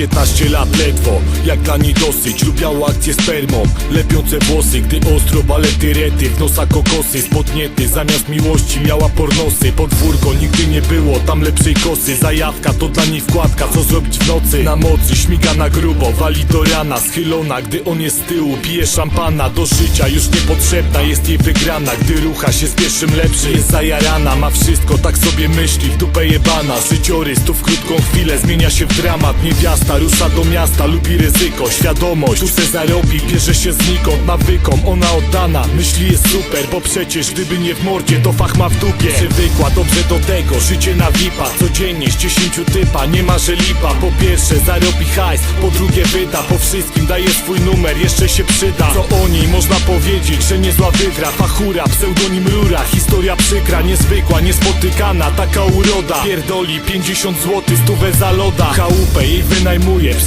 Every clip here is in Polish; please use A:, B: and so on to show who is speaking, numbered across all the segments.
A: 15 lat ledwo Jak dla niej dosyć, lubiała akcję spermą Lepiące włosy, gdy ostro balety rety W nosa kokosy, spodniety Zamiast miłości miała pornosy. Podwórko nigdy nie było, tam lepszej kosy. Zajawka to dla niej wkładka, co zrobić w nocy. Na mocy, śmiga na grubo, wali do rana. Schylona, gdy on jest z tyłu Pije szampana, do życia już niepotrzebna Jest jej wygrana, gdy rucha się z pierwszym lepszy Jest zajarana, ma wszystko, tak sobie myśli W dupę jebana, życiorys to w krótką chwilę Zmienia się w dramat, niewiasta Rusza do miasta, lubi ryzyko Świadomość, tu se zarobi, bierze się znikąd Nawykom, ona oddana Myśli jest super, bo przecież gdyby nie w mordzie To fach ma w dupie. Przywykła dobrze do tego, życie na VIPa Codziennie z dziesięciu typa, nie ma że lipa. Po pierwsze zarobi hajs, po drugie wyda Po wszystkim daje swój numer, jeszcze się przyda. Co o niej można powiedzieć, że niezła wydra Fachura, pseudonim rura Historia przykra, niezwykła, niespotykana Taka uroda. Pierdoli 50 zł, stówę za loda. Chałupę jej wynajmuje,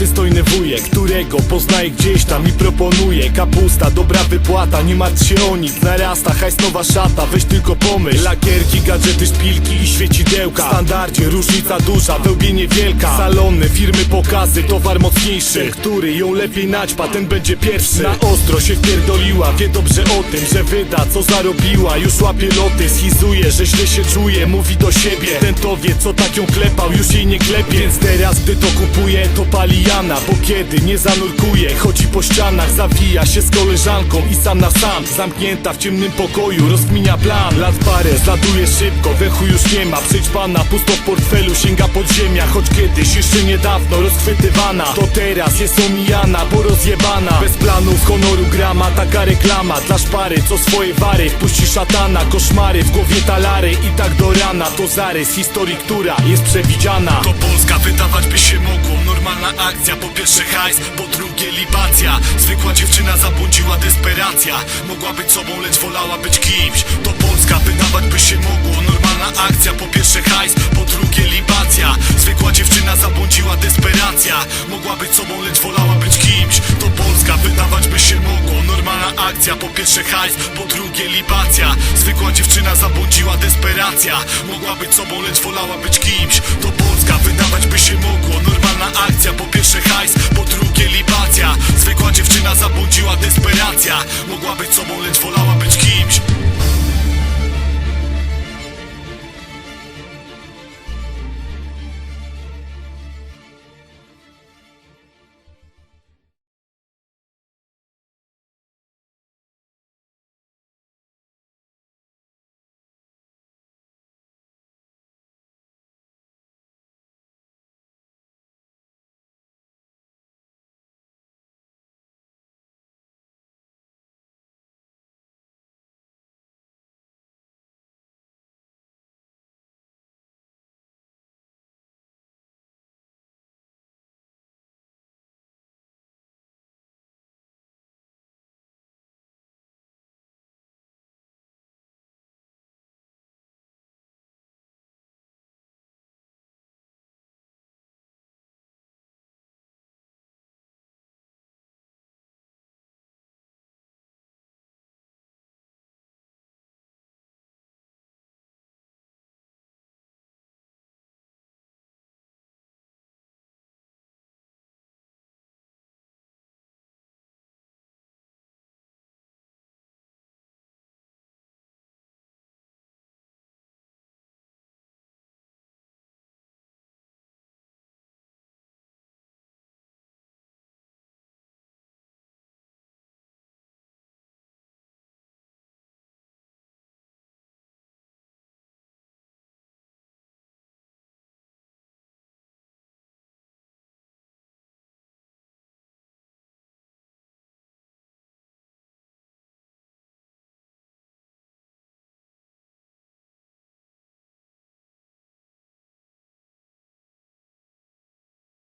A: przystojny wujek Którego poznaje gdzieś tam i proponuje. Kapusta, dobra wypłata, nie martw się o nic. Narasta, hajs nowa szata, weź tylko pomyśl. Lakierki, gadżety, szpilki i świecidełka W standardzie różnica duża, wełbie niewielka Salony, firmy, pokazy, towar mocniejszy. Który ją lepiej naćpa, ten będzie pierwszy. Na ostro się wpierdoliła, wie dobrze o tym Że wyda, co zarobiła, już łapie loty Schizuje, że źle się czuje, mówi do siebie. Ten to wie, co tak ją klepał, już jej nie klepie. Więc teraz, gdy to kupuje, to pali Jana Bo kiedy nie zanurkuje, chodzi po ścianach Zawija się z koleżanką i sam na sam. Zamknięta w ciemnym pokoju, rozkminia plan. Lat parę, zlatuje szybko, wechu już nie ma. Przyjdź pana, pusto w portfelu, sięga podziemia Choć kiedyś, jeszcze niedawno rozchwytywana. To teraz jest omijana, bo rozjebana. Bez planów, honoru grama, taka reklama. Dla szpary, co swoje wary. Wpuści szatana, koszmary, w głowie talary. I tak do rana, to zarys. Historii, która jest przewidziana. To Polska, wydawać by się mogło Normalna akcja, po pierwsze hajs, po drugie libacja. Zwykła dziewczyna zabłądziła desperacja. Mogła być sobą, lecz wolała być kimś. To Polska, wydawać by się mogło. Normalna akcja, po pierwsze hajs, po drugie libacja. Zwykła dziewczyna zabłądziła desperacja. Mogła być sobą, lecz wolała być kimś. To Polska, wydawać by się mogło. Normalna akcja, po pierwsze hajs, po drugie libacja. Zwykła dziewczyna zabłądziła desperacja. Mogła być sobą, lecz wolała być kimś. To Polska,